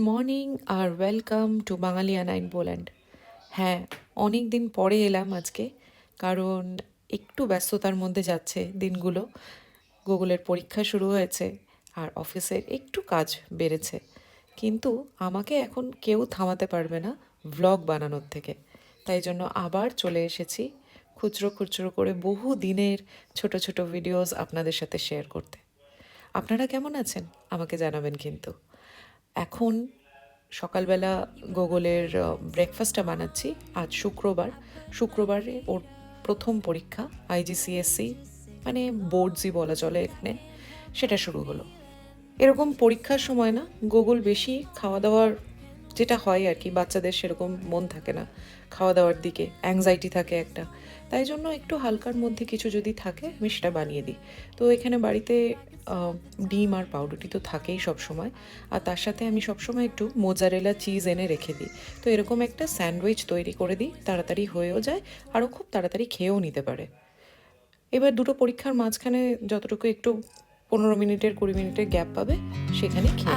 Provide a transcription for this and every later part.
Morning আর welcome to বাঙালিয়া নাইন পোল্যান্ড হ্যাঁ অনেক দিন পরে এলাম আজকে, কারণ একটু ব্যস্ততার মধ্যে যাচ্ছে দিনগুলো। গুগলের পরীক্ষা শুরু হয়েছে আর অফিসের একটু কাজ বেড়েছে। কিন্তু আমাকে এখন কেউ থামাতে পারবে না ব্লগ বানানোর থেকে। তাই জন্য আবার চলে এসেছি খুচরো খুচরো করে বহু দিনের ছোট ছোট ভিডিওস আপনাদের সাথে শেয়ার করতে। আপনারা কেমন আছেন? আমাকে জানাবেন কিন্তু। এখন সকালবেলা গুগলের ব্রেকফাস্টটা বানাচ্ছি। আজ শুক্রবার। শুক্রবারে ওর প্রথম পরীক্ষা আইজিসিএসসি মানে বোর্ডসই বলা চলে এখানে। সেটা শুরু হলো। এরকম পরীক্ষার সময় না, গুগল বেশি খাওয়া দাওয়ার যেটা হয় আর কি, বাচ্চাদের সেরকম মন থাকে না খাওয়া দাওয়ার দিকে অ্যাংজাইটি থাকে একটা। তাই জন্য একটু হালকার মধ্যে কিছু যদি থাকে আমি সেটা বানিয়ে দিই। তো এখানে বাড়িতে ডিম আর পাউরুটি তো থাকেই সব সময় আর তার সাথে আমি সবসময় একটু মোজারেলা চিজ এনে রেখে দিই। তো এরকম একটা স্যান্ডউইচ তৈরি করে দিই, তাড়াতাড়ি হয়েও যায়, আরও খুব তাড়াতাড়ি খেয়েও নিতে পারে। এবার দুটো পরীক্ষার মাঝখানে যতটুকু একটু পনেরো মিনিটের, কুড়ি মিনিটের গ্যাপ পাবে, সেখানে খেয়ে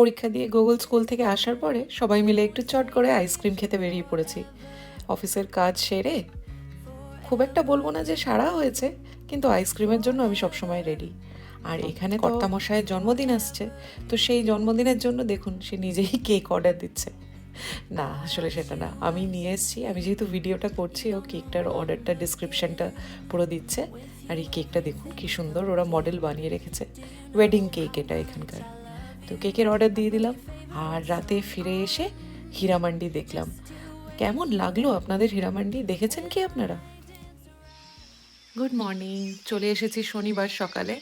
পরীক্ষা দিয়ে গুগল স্কুল থেকে আসার পরে সবাই মিলে একটু চট করে আইসক্রিম খেতে বেরিয়ে পড়েছি। অফিসের কাজ সেরে খুব একটা বলব না যে সারা হয়েছে কিন্তু আইসক্রিমের জন্য আমি সবসময় রেডি আর এখানে কর্তামশায়ের জন্মদিন আসছে তো সেই জন্মদিনের জন্য দেখুন সে নিজেই কেক অর্ডার দিচ্ছে। না আসলে সেটা না। আমি নিয়ে এসেছি আমি যেহেতু ভিডিওটা করছি ও কেকটার অর্ডারটা ডিসক্রিপশনটা পুরো দিচ্ছে। আর এই কেকটা দেখুন কি সুন্দর ওরা মডেল বানিয়ে রেখেছে। ওয়েডিং কেক এটা এখানকার। তো কেকের অর্ডার দিয়ে দিলাম। আর রাতে ফিরে এসে হীরামান্ডি দেখলাম। কেমন লাগল আপনাদের হীরামান্ডি? দেখেছেন কি আপনারা? গুড মর্নিং চলে এসেছি শনিবার সকালে।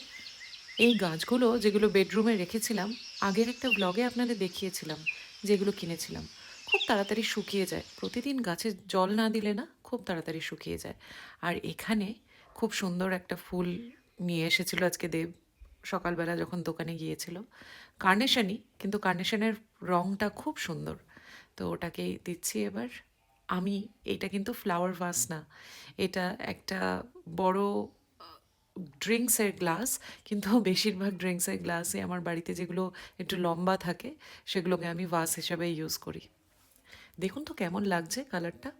এই গাছগুলো যেগুলো বেডরুমে রেখেছিলাম, আগের একটা ব্লগে আপনাদের দেখিয়েছিলাম, যেগুলো কিনেছিলাম। খুব তাড়াতাড়ি শুকিয়ে যায়। প্রতিদিন গাছে জল না দিলে না খুব তাড়াতাড়ি শুকিয়ে যায়। আর এখানে খুব সুন্দর একটা ফুল নিয়ে এসেছিল আজকে দেব। সকালবেলা যখন দোকানে গিয়েছিল কার্নেশনই কিন্তু কার্নেশনের রঙটা খুব সুন্দর। তো ওটাকে দিচ্ছি এবার। আমি, এটা কিন্তু ফ্লাওয়ার ভাস না এটা একটা বড় ড্রিঙ্কসের গ্লাস কিন্তু বেশিরভাগ ড্রিঙ্কসের গ্লাসে আমার বাড়িতে যেগুলো একটু লম্বা থাকে, সেগুলোকে আমি ভাস হিসাবে ইউজ করি। দেখুন তো কেমন লাগছে কালারটা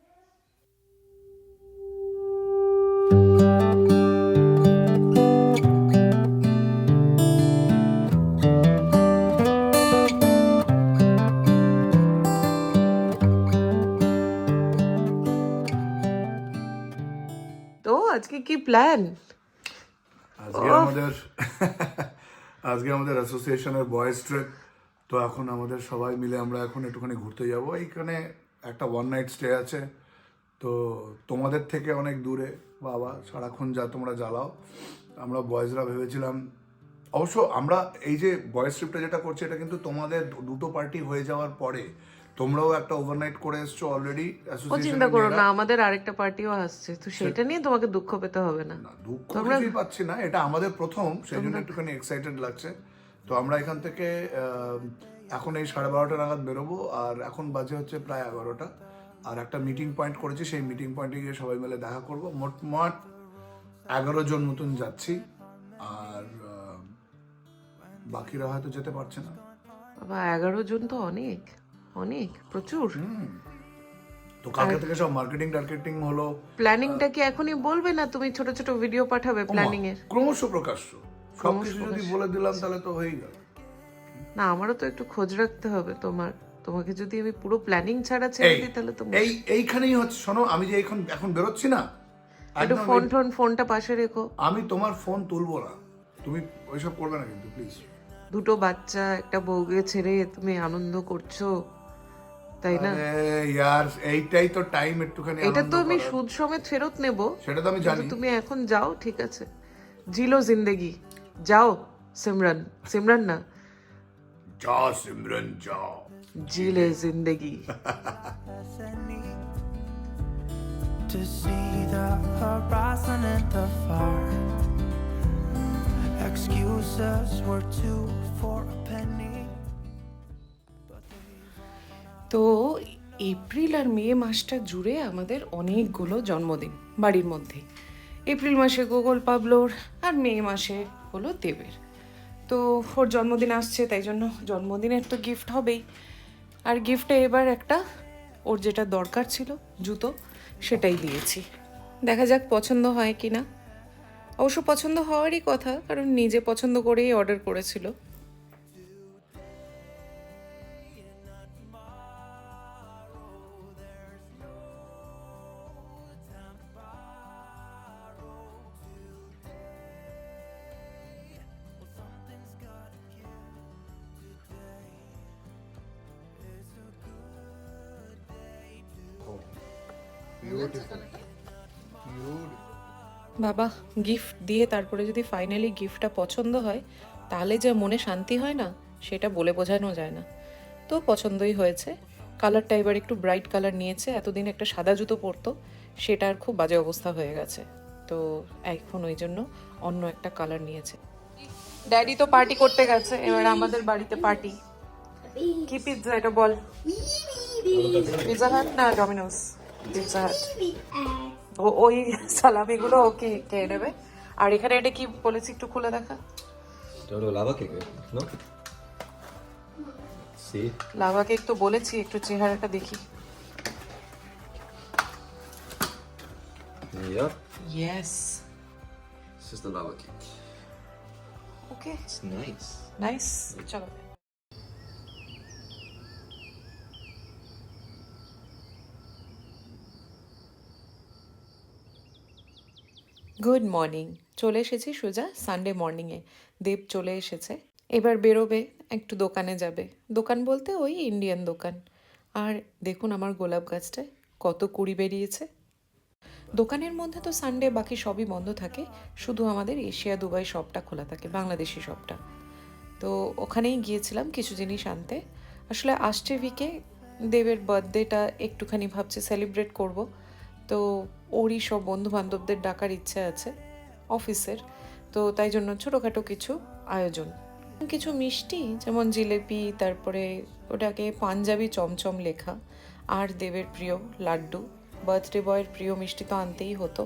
প্ল্যান আজকে আমাদের আজকে আমাদের অ্যাসোসিয়েশনের বয়েজ ট্রিপ তো এখন আমাদের সবাই মিলে আমরা এখন একটুখানি ঘুরতে যাব। এইখানে একটা ওয়ান নাইট স্টে আছে তো তোমাদের থেকে অনেক দূরে। বাবা সারাক্ষণ যা তোমরা জ্বালাও। আমরা বয়েজরা ভেবেছিলাম অবশ্য আমরা এই যে বয়েজ ট্রিপটা যেটা করছি এটা কিন্তু তোমাদের দুটো পার্টি হয়ে যাওয়ার পরে তোমরাও একটা ওভারনাইট করে এসছো অলরেডি ও চিন্তা করো না আমাদের আরেকটা পার্টিও আসছে তো সেটা নিয়ে তোমাকে দুঃখ পেতে হবে না। দুঃখ কিছুই পাচ্ছি না এটা আমাদের প্রথম সেই জন্য একটুখানি এক্সাইটেড লাগছে। তো আমরা এখান থেকে এখন এই সাড়ে বারোটা নাগাদ বেরোবো আর এখন বাজে হচ্ছে প্রায় এগারোটা। আর একটা মিটিং পয়েন্ট করেছি সেই মিটিং পয়েন্টে গিয়ে সবাই মিলে দেখা করব। মোট মোট এগারো জন মতন যাচ্ছি আর বাকিরা হয়তো যেতে পারছে না। বাবা এগারো জন তো অনেক। অনেক প্রচুর। তো কালকে থেকে সব মার্কেটিং টার্গেটিং হলো। প্ল্যানিংটা কি এখনই বলবে না তুমি ছোট ছোট ভিডিও পাঠাবে প্ল্যানিং এর ক্রমশ প্রকাশ্য। সবকিছু যদি বলে দিলাম তাহলে তো হয়েই গেল। না আমারও তো একটু খোঁজ রাখতে হবে তোমার। তোমাকে যদি আমি পুরো প্ল্যানিং ছাড়া ছেড়ে দিই তাহলে তো এই এইখানেই হচ্ছে শোনো আমি যে এখন এখন বেরোচ্ছি না? একটু ফোন টোন ফোনটা পাশে রেখো। আমি তোমার ফোন তুলবো না। তুমি ওইসব করবে না কিন্তু প্লিজ দুটো বাচ্চা একটা বউকে ছেড়ে তুমি আনন্দ করছ। তাই না? ইয়ার এইটাই তো টাইম একটুখানি এটা তো আমি সুদ সমেত ফেরত নেব। সেটা তো আমি জানি। তুমি এখন যাও ঠিক আছে। জিলো জিন্দেগি। যাও সিমরান। সিমরান না। যা সিমরন যা জিলে জিন্দেগি। To see the horizon and the far. Excuses were two তো এপ্রিল আর মে মাসটা জুড়ে আমাদের অনেকগুলো জন্মদিন বাড়ির মধ্যে। এপ্রিল মাসে গোগল পাবলোর আর মে মাসে হলো দেবের। তো ওর জন্মদিন আসছে, তাই জন্য জন্মদিনের তো গিফট হবেই। আর গিফটে এবার একটা ওর যেটা দরকার ছিল, জুতো, সেটাই দিয়েছি। দেখা যাক পছন্দ হয় কি না অবশ্য পছন্দ হওয়ারই কথা, কারণ নিজে পছন্দ করেই অর্ডার করেছিল। বাবা গিফট দিয়ে তারপরে যদি ফাইনালি গিফটটা পছন্দ হয় তাহলে যে মনে শান্তি হয় না সেটা বলে বোঝানো যায় না। তো পছন্দই হয়েছে। কালারটা এবার একটু ব্রাইট কালার নিয়েছে। এতদিন একটা সাদা জুতো পরতো সেটার খুব বাজে অবস্থা হয়ে গেছে। তো এখন ওই জন্য অন্য একটা কালার নিয়েছে। ড্যাডি তো পার্টি করতে গেছে এবার আমাদের বাড়িতে পার্টি কি পিৎজা এটা বল। পিৎজা হাট না ডমিনোস পিৎজা হাট ওই সালামিগুলো ওকে কে নেবে? আর এখানে এটা কি বলেছি একটু খুলে দেখা? এটা হলো lava cake no see lava cake তো বলেছি একটু চেহারাটা দেখি। Yep, yes this is the lava cake. Okay It's nice. Nice চলো। গুড মর্নিং চলে এসেছি সোজা সানডে মর্নিংয়ে দেব চলে এসেছে। এবার বেরোবে, একটু দোকানে যাবে। দোকান বলতে ওই ইন্ডিয়ান দোকান। আর দেখুন আমার গোলাপ গাছটায় কত কুড়ি বেরিয়েছে। দোকানের মধ্যে তো সানডে বাকি সবই বন্ধ থাকে। শুধু আমাদের এশিয়া দুবাই শপটা খোলা থাকে, বাংলাদেশি শপটা তো ওখানেই গিয়েছিলাম কিছু জিনিস আনতে। আসলে আসছে উইকে দেবের বার্থডেটা একটুখানি ভাবছি সেলিব্রেট করব। তো ওরই সব বন্ধু বান্ধবদের ডাকার ইচ্ছে আছে, অফিসের। তো তাই জন্য ছোটোখাটো কিছু আয়োজন। কিছু মিষ্টি, যেমন জিলেপি, তারপরে ওটাকে পাঞ্জাবি চমচম লেখা, আর দেবের প্রিয় লাড্ডু। বার্থডে বয়ের প্রিয় মিষ্টি তো আনতেই হতো।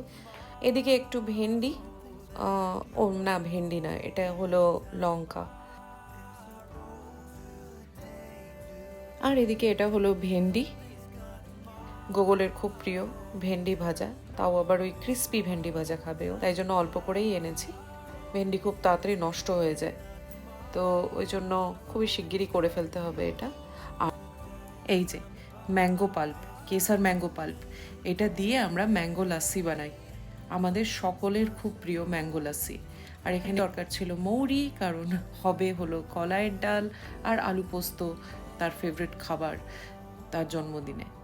এদিকে একটু ভেন্ডি ও না, ভেন্ডি না, এটা হলো লঙ্কা। আর এদিকে এটা হলো ভেন্ডি। গোগলের খুব প্রিয় ভেন্ডি ভাজা, তাও আবার ওই ক্রিস্পি ভেন্ডি ভাজা খাবে ও। তাই জন্য অল্প করেই এনেছি। ভেন্ডি খুব তাড়াতাড়ি নষ্ট হয়ে যায়। তো ওই জন্য খুবই শিগগিরই করে ফেলতে হবে এটা। আর এই যে, mango pulp Kesar mango pulp, এটা দিয়ে আমরা ম্যাঙ্গো লাসি বানাই। আমাদের সকলের খুব প্রিয় ম্যাঙ্গো লাসি। আর এখানে দরকার ছিল মৌরি, কারণ হবে হলো কলাইয়ের ডাল আর আলু পোস্ত, তার ফেভারিট খাবার, তার জন্মদিনে।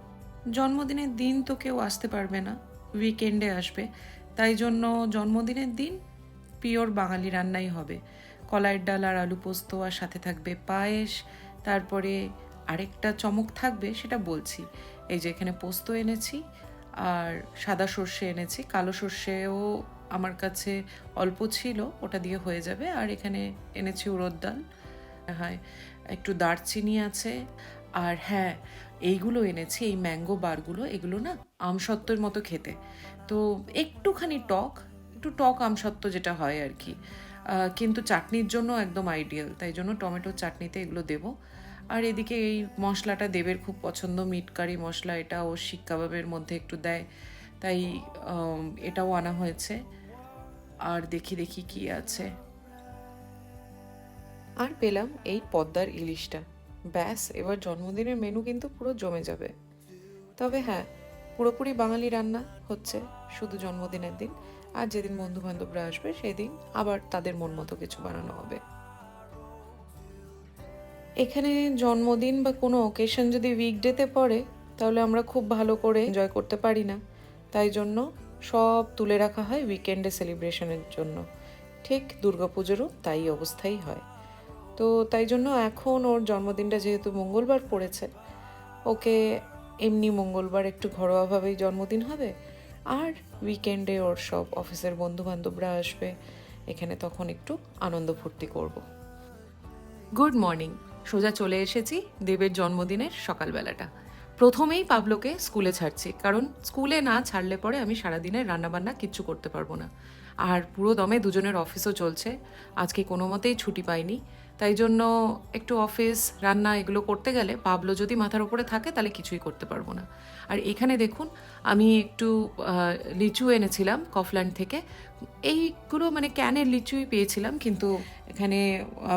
জন্মদিনের দিন তো কেউ আসতে পারবে না উইকেন্ডে আসবে। তাই জন্য জন্মদিনের দিন পিওর বাঙালি রান্নাই হবে। কলাইয়ের ডাল আর আলু পোস্ত আর সাথে থাকবে পায়েস, তারপরে আরেকটা চমক থাকবে সেটা বলছি। এই যে এখানে পোস্ত এনেছি আর সাদা সর্ষে এনেছি। কালো সর্ষেও আমার কাছে অল্প ছিল, ওটা দিয়ে হয়ে যাবে। আর এখানে এনেছি উড়দ ডাল। হয়, একটু দারচিনি আছে। আর হ্যাঁ এইগুলো এনেছি, এই ম্যাঙ্গো বারগুলো এগুলো না আমসত্ত্বের মতো খেতে। তো একটুখানি টক, একটু টক আমসত্ত্ব যেটা হয় আর কি কিন্তু চাটনির জন্য একদম আইডিয়াল তাই জন্য টমেটোর চাটনিতে এগুলো দেব। আর এদিকে এই মশলাটা দেবের খুব পছন্দ মিট কারি মশলা এটা ও শিক কাবাবের মধ্যে একটু দেয়। তাই এটাও আনা হয়েছে। আর দেখি দেখি কি আছে। আর পেলাম এই পদ্মার ইলিশটা। ব্যাস, এবার জন্মদিনের মেনু কিন্তু পুরো জমে যাবে। তবে হ্যাঁ পুরোপুরি বাঙালি রান্না হচ্ছে শুধু জন্মদিনের দিন, আর যেদিন বন্ধু বান্ধবরা আসবে সেদিন আবার তাদের মন মতো কিছু বানানো হবে। এখানে জন্মদিন বা কোনো অকেশন যদি উইকডেতে পড়ে, তাহলে আমরা খুব ভালো করে এনজয় করতে পারি না। তাই জন্য সব তুলে রাখা হয় উইকেন্ডে সেলিব্রেশনের জন্য। ঠিক দুর্গাপুজোরও তাই অবস্থাই হয়। তো তাই জন্য এখন ওর জন্মদিনটা যেহেতু মঙ্গলবার পড়েছে, ওকে এমনি মঙ্গলবার একটু ঘরোয়াভাবেই জন্মদিন হবে আর উইকেন্ডে ওর সব অফিসের বন্ধু বান্ধবরা আসবে, এখানে তখন একটু আনন্দ ফুর্তি করব। গুড মর্নিং সোজা চলে এসেছি দেবের জন্মদিনের সকালবেলাটা। প্রথমেই পাবলোকে স্কুলে ছাড়ছি, কারণ স্কুলে না ছাড়লে পরে আমি সারাদিনের রান্নাবান্না কিচ্ছু করতে পারব না। আর পুরো দমে দুজনের অফিসও চলছে, আজকে কোনো মতেই ছুটি পাইনি। তাই জন্য একটু অফিস, রান্না এগুলো করতে গেলে পাবলো যদি মাথার ওপরে থাকে তাহলে কিছুই করতে পারব না। আর এখানে দেখুন, আমি একটু লিচু এনেছিলাম কফল্যান্ড থেকে। এইগুলো মানে ক্যানের লিচুই পেয়েছিলাম কিন্তু এখানে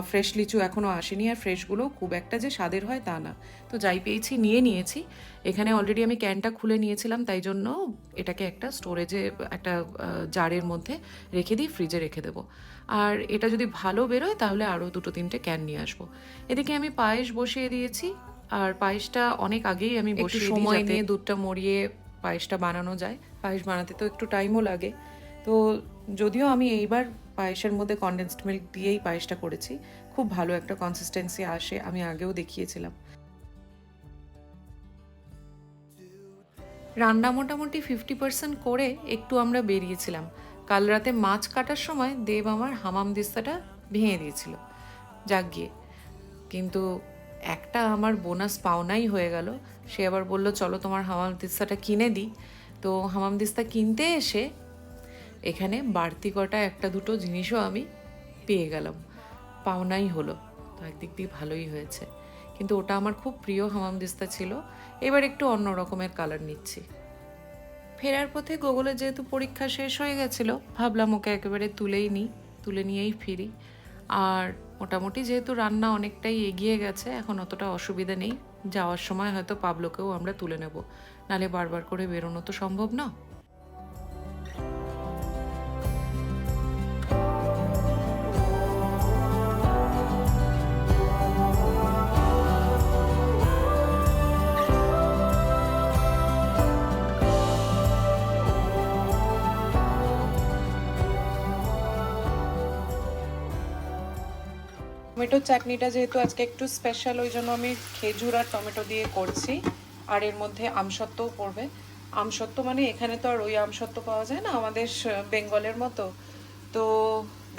ফ্রেশ লিচু এখনও আসেনি আর ফ্রেশগুলো খুব একটা যে স্বাদের হয় তা না। তো যাই পেয়েছি নিয়ে নিয়েছি। এখানে অলরেডি আমি ক্যানটা খুলে নিয়েছিলাম তাই জন্য এটাকে একটা স্টোরেজে একটা জারের মধ্যে রেখে দিই ফ্রিজে রেখে দেবো। আর এটা যদি ভালো বেরোয় তাহলে আরও দুটো তিনটে ক্যান নিয়ে আসব। এদিকে আমি পায়েস বসিয়ে দিয়েছি আর পায়েসটা অনেক আগেই আমি বসিয়ে সময় নিয়ে দুধটা মরিয়ে পায়েসটা বানানো যায়। পায়েস বানাতে তো একটু টাইমও লাগে। তো যদিও আমি এইবার পায়েসের মধ্যে কনডেন্সড মিল্ক দিয়েই পায়েসটা করেছি, খুব ভালো একটা কনসিস্টেন্সি আসে, আমি আগেও দেখিয়েছিলাম। রান্না মোটামুটি ফিফটি পার্সেন্ট করে একটু আমরা বেরিয়েছিলাম। কাল রাতে মাছ কাটার সময় দেব আমার হামাম দিস্তাটা ভেঙে দিয়েছিল, যাক গিয়ে। কিন্তু একটা আমার বোনাস পাওনাই হয়ে গেল, সে আবার বলল, চলো তোমার হামাম দিস্তাটা কিনে দিই। তো হামাম দিস্তা কিনতে এসে এখানে বাড়তি কটা একটা দুটো জিনিসও আমি পেয়ে গেলাম। পাওনাই হলো। তো একদিক দিয়ে ভালোই হয়েছে। কিন্তু ওটা আমার খুব প্রিয় হামাম দিস্তা ছিল। এবার একটু অন্য রকমের কালার নিচ্ছি। ফেরার পথে গুগলের যেহেতু পরীক্ষা শেষ হয়ে গেছিল, ভাবলাম ওকে একেবারে তুলেই নিই, তুলে নিয়েই ফিরি। আর মোটামুটি যেহেতু রান্না অনেকটাই এগিয়ে গেছে, এখন অতটা অসুবিধা নেই। যাওয়ার সময় হয়তো পাবলোকেও আমরা তুলে নেব। নালে বারবার করে বেরোনো তো সম্ভব না। টমেটো চাটনিটা যেহেতু আজকে একটু স্পেশাল ওই জন্য আমি খেজুর আর টমেটো দিয়ে করছি। আর এর মধ্যে আমসত্ত্বও পড়বে। আমসত্ত্ব মানে এখানে তো আর ওই আমসত্ত্ব পাওয়া যায় না, আমাদের বেঙ্গলের মতো। তো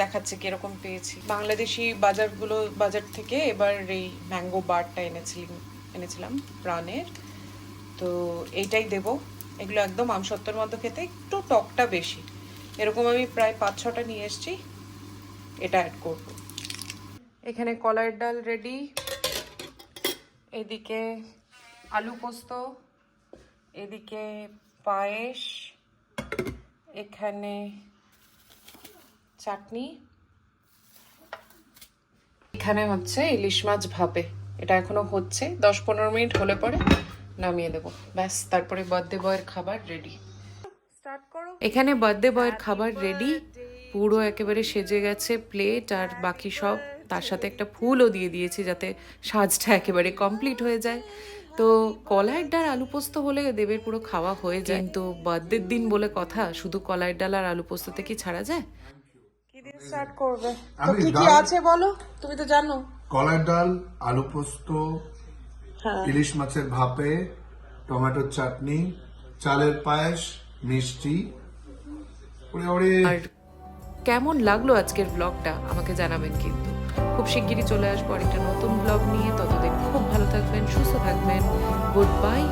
দেখাচ্ছে কীরকম পেয়েছি। বাংলাদেশি বাজারগুলো, বাজার থেকে এবার এই ম্যাঙ্গো বারটা এনেছিলাম এনেছিলাম প্রাণের। তো এইটাই দেব। এগুলো একদম আমসত্ত্বর মতো খেতে, একটু টকটা বেশি। এরকম আমি প্রায় পাঁচ ছটা নিয়ে এসেছি। এটা অ্যাড করব। এখানে কলাইয়ের ডাল রেডি এদিকে আলু পোস্ত এদিকে পায়েস এখানে চাটনি। এখানে হচ্ছে ইলিশ মাছ ভাপে। এটা এখনও হচ্ছে দশ পনেরো মিনিট হলে পরে নামিয়ে দেবো। ব্যাস তারপরে বার্থডে বয়ের খাবার রেডি এখানে বার্থডে বয়ের খাবার রেডি পুরো একেবারে সেজে গেছে প্লেট আর বাকি সব। তার সাথে একটা ফুলও দিয়ে দিয়েছি যাতে সাজটা একেবারে কমপ্লিট হয়ে যায়। তো কলাইয়ের ডাল আলু পোস্ত হলে দেবের পুরো খাওয়া হয়ে যায়। কিন্তু বার্থডের দিন বলে কথা শুধু কলাইয়ের ডাল আর আলু পোস্ততে কি ছাড়া যায়? কি দিয়ে স্টার্ট করবে? তো কি কি আছে বলো? তুমি তো জানো। কলার ডাল আলু পোস্ত হ্যাঁ। ইলিশ মাছের ভাপে টমেটোর চাটনি চালের পায়েস মিষ্টি। ওরে ওরে। আর কেমন লাগল আজকের ব্লগটা আমাকে জানাবেন কিন্তু। খুব শিগগিরই চলে আসব আরেকটা নতুন ব্লগ নিয়ে। ততদিন খুব ভালো থাকবেন, সুস্থ থাকবেন। Good bye